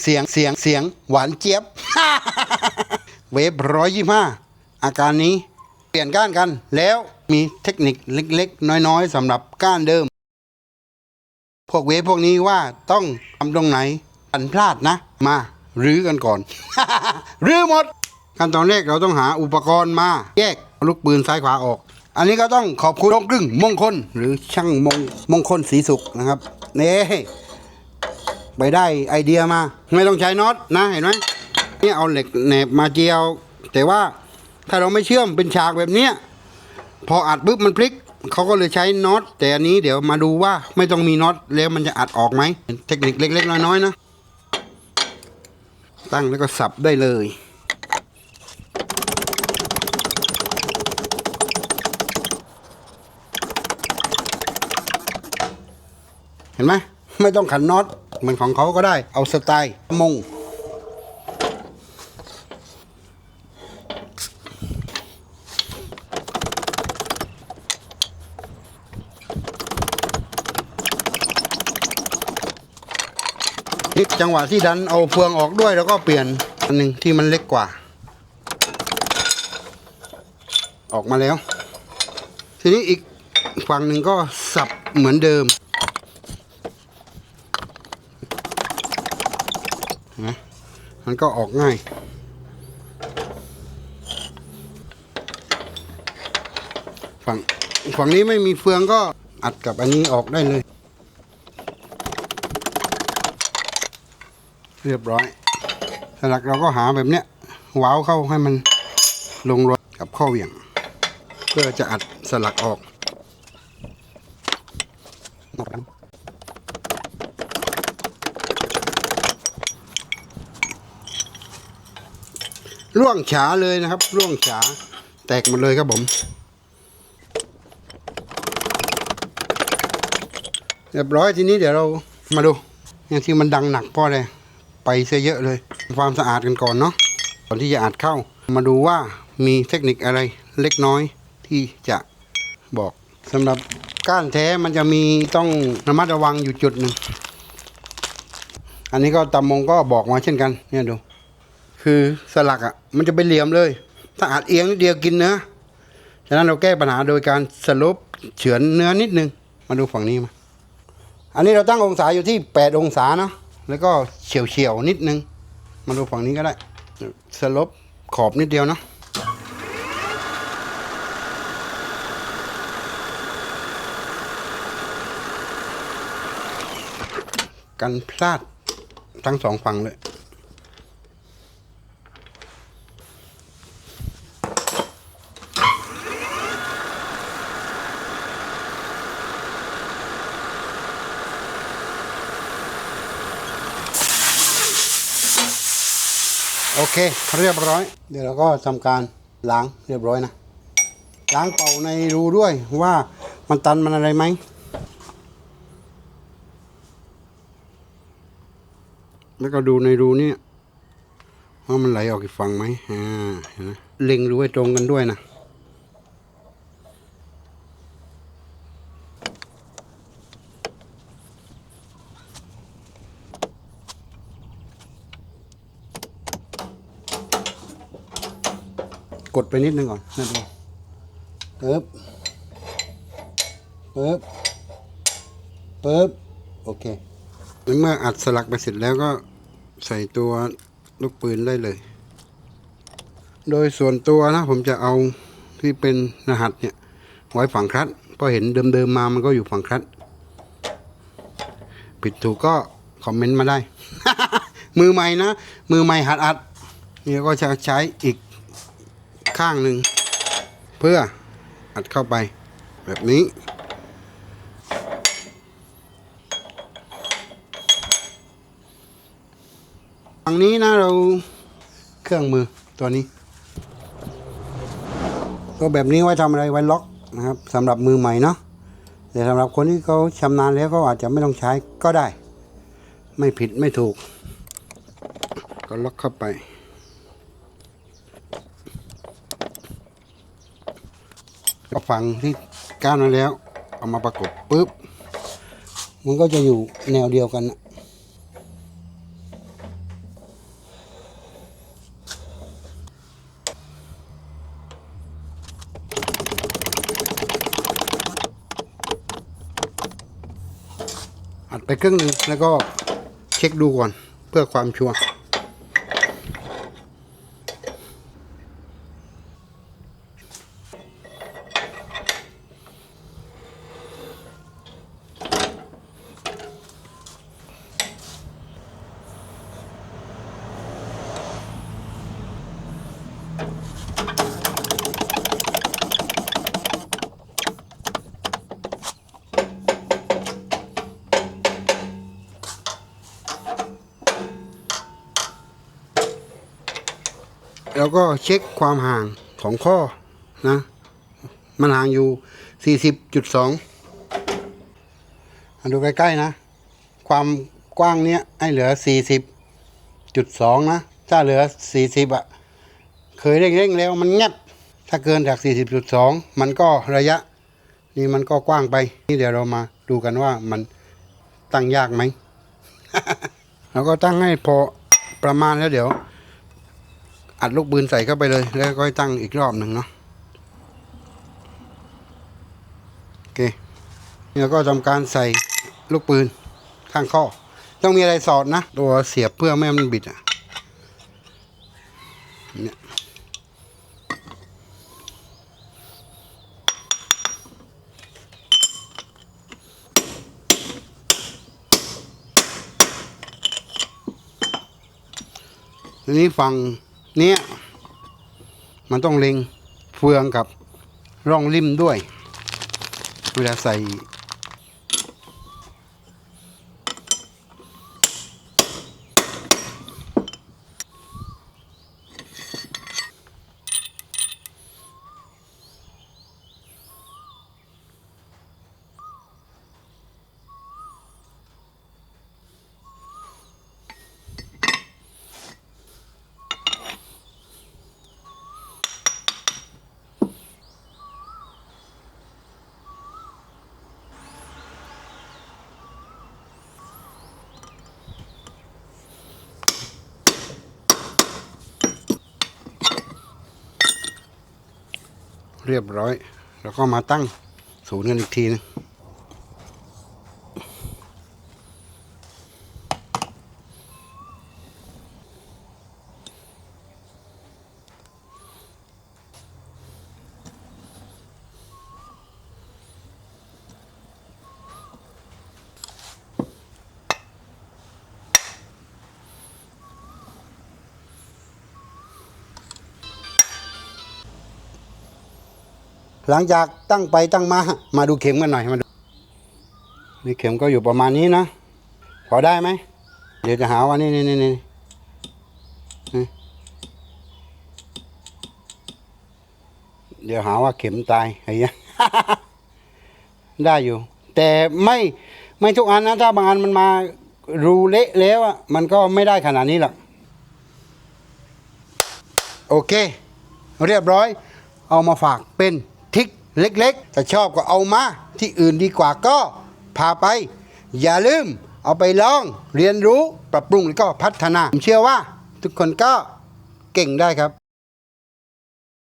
เสียงเสียงเสียงหวานเจี๊ยบ เวฟร้อยยี่ห้าอาการนี้เปลี่ยนก้านกัน แล้วมีเทคนิคเล็กๆ น้อยๆสำหรับก้านเดิม พวกเวฟพวกนี้ว่าต้องทำตรงไหนอันพลาดนะ มารื้อกันก่อน รื้อหมด ขั้นตอนแรกเราต้องหาอุปกรณ์มา แยกลูกปืนซ้ายขวาออก อันนี้ก็ต้องขอบคุณลงกึ่งมงคล หรือช่างมงมงคลสีสุขนะครับนี่ ไปได้ไอเดียมา ไม่ต้องใช้น็อตนะเห็นไหมนี่เอาเหล็กแหนบมาเจียว แต่ว่าถ้าเราไม่เชื่อมเป็นฉากแบบเนี้ยพออัดปุ๊บมันพลิกเขาก็เลยใช้น็อตแต่อันนี้เดี๋ยวมาดูว่าไม่ต้องมีน็อตแล้วมันจะอัดออกไหมเป็นเทคนิคเล็ก ๆ น้อยๆนะตั้งแล้วก็สับได้เลยเห็นไหมไม่ต้องขันน็อต เหมือนของเขาก็ได้ เอาสไตล์มงนี่จังหวะที่ดันเอาเฟืองออกด้วยแล้วก็เปลี่ยนอันหนึ่งที่มันเล็กกว่า ออกมาแล้ว ทีนี้อีกฝั่งหนึ่งก็สับเหมือนเดิมเห็นไหม มันก็ออกง่าย ฝั่งฝั่งนี้ไม่มีเฟืองก็อัดกับอันนี้ออกได้เลย เรียบร้อยสลักเราก็หาแบบเนี้ยว้าวเข้าให้มันลงรถกับข้อเหวี่ยง เพื่อจะอัดสลักออก ร่วงฉาเลยนะครับ ร่วงฉาแตกหมดเลยครับผม เรียบร้อยทีนี้เดี๋ยวเรามาดูอย่างที่มันดังหนักเพราะอะไรไปเสียเยอะเลยความสะอาดกันก่อนเนาะก่อนที่จะอัดเข้า มาดูว่ามีเทคนิคอะไรเล็กน้อยที่จะบอกสำหรับก้านแท้มันจะมีต้องระมัดระวังอยู่จุดหนึ่งอันนี้ก็ตามงก็บอกมาเช่นกันเนี่ยดู คือสลักอะมันจะเป็นเหลี่ยมเลย ถ้าอัดเอียงนิดเดียวกินเนื้อฉะนั้นเราแก้ปัญหาโดยการสลบเฉือนเนื้อนิดนึง มาดูฝั่งนี้มา อันนี้เราตั้งองศาอยู่ที่ 8 องศาเนาะแล้วก็เฉียวเฉียวนิดนึง มาดูฝั่งนี้ก็ได้ สลบขอบนิดเดียวเนาะกันพลาดทั้งสองฝั่งเลย เคเรียบร้อย เดี๋ยวเราก็ทำการล้างเรียบร้อยนะ ล้างเป่าในรูด้วยว่ามันตันมันอะไรไหมแล้วก็ดูในรูนี่ว่ามันไหลออกอีกฝั่งไหมอ่าเห็นไหมเล็งรูให้ตรงกันด้วยนะ กดไปนิดนึงก่อนนะดูปึ๊บปึ๊บปึ๊บโอเคแล้วเมื่ออัดสลักไปเสร็จแล้วก็ใส่ตัวลูกปืนได้เลย โดยส่วนตัวนะผมจะเอาที่เป็นรหัสเนี่ยไว้ฝั่งคลัดเพราะเห็นเดิมๆมามันก็อยู่ฝั่งคลัดผิดถูกก็คอมเมนต์มาได้ มือใหม่นะ มือใหม่หัดอัดนี่ก็จะใช้อีก ข้างหนึ่ง เพื่ออัดเข้าไปแบบนี้ ฝั่งนี้นะเราเครื่องมือตัวนี้ ก็แบบนี้ไว้ทำอะไรไว้ล็อกนะครับสำหรับมือใหม่เนาะแต่สำหรับคนที่เขาชำนาญแล้วก็อาจจะไม่ต้องใช้ก็ได้ ไม่ผิดไม่ถูก ก็ล็อกเข้าไป ก็ฟังที่ก้านนั้นแล้ว เอามาประกบปุ๊บ มันก็จะอยู่แนวเดียวกันอัดไปครึ่งนึงแล้วก็เช็คดูก่อนเพื่อความชัวร์ แล้วก็เช็คความห่างของข้อนะ มันห่างอยู่ 40.2ดูใกล้ๆนะ ความกว้างเนี้ยให้เหลือ 40.2 นะ ถ้าเหลือ 40 อะ เคยเร่งๆแล้วมันงับถ้าเกินจาก 40.2 มันก็ระยะ นี่มันก็กว้างไป นี่เดี๋ยวเรามาดูกันว่ามันตั้งยากไหมแล้วก็ตั้งให้พอประมาณแล้วเดี๋ยว อัดลูกปืนใส่เข้าไปเลย แล้วก็ตั้งอีกรอบหนึ่งเนาะโอเคแล้วก็ทำการใส่ลูกปืนข้างข้อ ต้องมีอะไรสอดนะ ตัวเสียบเพื่อไม่ให้มันบิดอะเนี่ย ทีนี้ฝั่งเนี้ยมันต้องเล็งเฟืองกับร่องริมด้วย เวลาใส่ เรียบร้อย แล้วก็มาตั้งศูนย์กันอีกทีนึง หลังจากตั้งไปตั้งมา มาดูเข็มกันหน่อยมาดูนี่เข็มก็อยู่ประมาณนี้นะพอได้ไหมเดี๋ยวจะหาว่านี่นี่นี่นี่เดี๋ยวหาว่าเข็มตายไอ้เหี้ได้อยู่ แต่ไม่ไม่ทุกอันนะถ้าบางอันมันมารูเละแล้วอะมันก็ไม่ได้ขนาดนี้หรอกโอเค เรียบร้อย เอามาฝากเป็น ทริกเล็กๆถ้าชอบก็เอามา ที่อื่นดีกว่าก็พาไป อย่าลืมเอาไปลองเรียนรู้ปรับปรุงแล้วก็พัฒนา ผมเชื่อว่าทุกคนก็เก่งได้ครับ